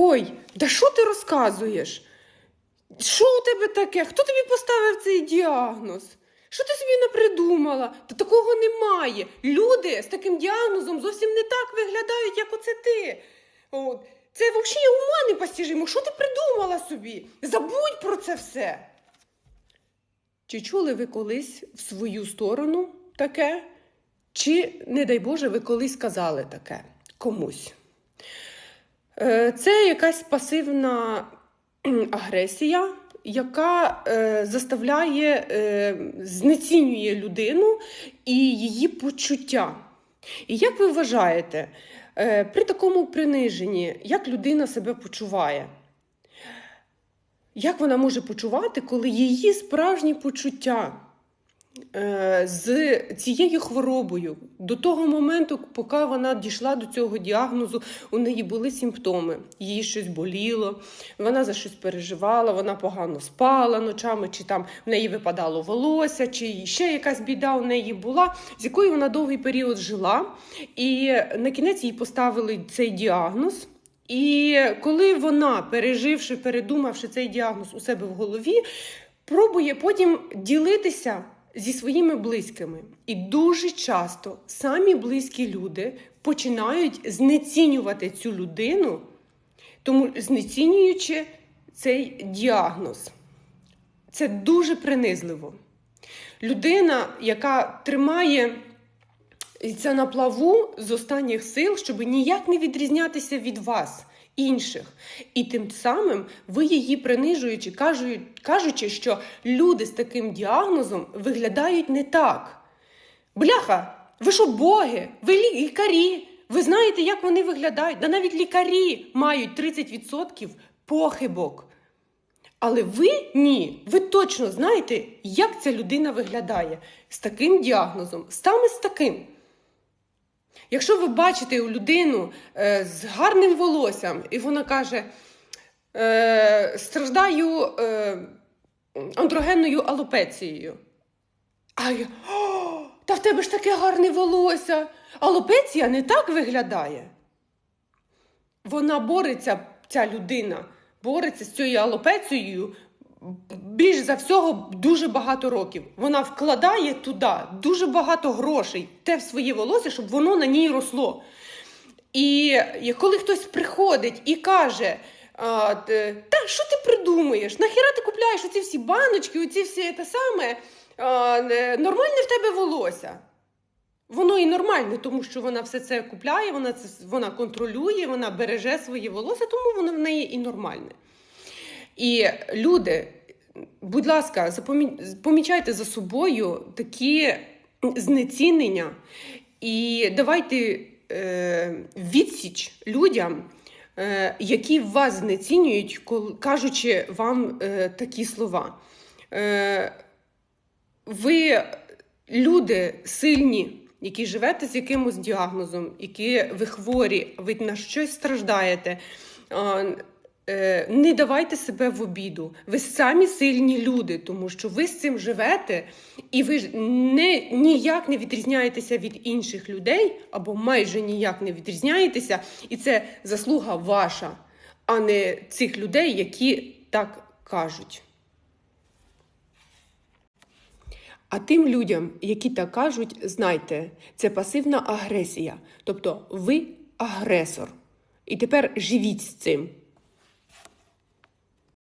Ой, да що ти розказуєш? Що у тебе таке? Хто тобі поставив цей діагноз? Що ти собі напридумала? Та такого немає. Люди з таким діагнозом зовсім не так виглядають, як оце ти. От. Це взагалі ума непостижимо. Що ти придумала собі? Забудь про це все. Чи чули ви колись в свою сторону таке? Чи, не дай Боже, ви колись казали таке комусь? Е, Це якась пасивна агресія, яка е, заставляє, е, знецінює людину і її почуття. І як ви вважаєте, при такому приниженні, як людина себе почуває? Як вона може почувати, коли її справжні почуття з цією хворобою до того моменту, поки вона дійшла до цього діагнозу, у неї були симптоми, їй щось боліло, вона за щось переживала, вона погано спала ночами, чи там в неї випадало волосся, чи ще якась біда у неї була, з якою вона довгий період жила. І на кінець їй поставили цей діагноз. І коли вона, переживши, передумавши цей діагноз у себе в голові, пробує потім ділитися зі своїми близькими. І дуже часто самі близькі люди починають знецінювати цю людину, тому знецінюючи цей діагноз. Це дуже принизливо. Людина, яка тримає це на плаву з останніх сил, щоб ніяк не відрізнятися від вас, інших. І тим самим ви її принижуючи, кажучи, що люди з таким діагнозом виглядають не так. Бляха, ви що боги, ви лікарі, ви знаєте, як вони виглядають. Да навіть лікарі мають 30% похибок. Але ви ні, ви точно знаєте, як ця людина виглядає з таким діагнозом, саме з таким. Якщо ви бачите людину е, з гарним волоссям, і вона каже: е, страждаю е, андрогенною алопецією. А я, «О, та в тебе ж таке гарне волосся. Алопеція не так виглядає. Вона бореться, ця людина, бореться з цією алопецією більш за всього дуже багато років. Вона вкладає туди дуже багато грошей, те в своє волосся, щоб воно на ній росло. І коли хтось приходить і каже, та що ти придумаєш? Нахіра ти купляєш оці всі баночки, оці всі те саме, нормальне в тебе волосся. Воно і нормальне, тому що вона все це купляє, вона це вона контролює, вона береже своє волосся, тому воно в неї і нормальне. І люди, будь ласка, помічайте за собою такі знецінення і давайте е, відсіч людям, е, які вас знецінюють, коли, кажучи вам е, такі слова. Е, ви люди сильні, які живете з якимось діагнозом, які ви хворі, ви на щось страждаєте. е, Не давайте себе в обіду. Ви самі сильні люди, тому що ви з цим живете, і ви ж не, ніяк не відрізняєтеся від інших людей, або майже ніяк не відрізняєтеся, і це заслуга ваша, а не цих людей, які так кажуть. А тим людям, які так кажуть, знайте, це пасивна агресія. Тобто ви агресор. І тепер живіть з цим.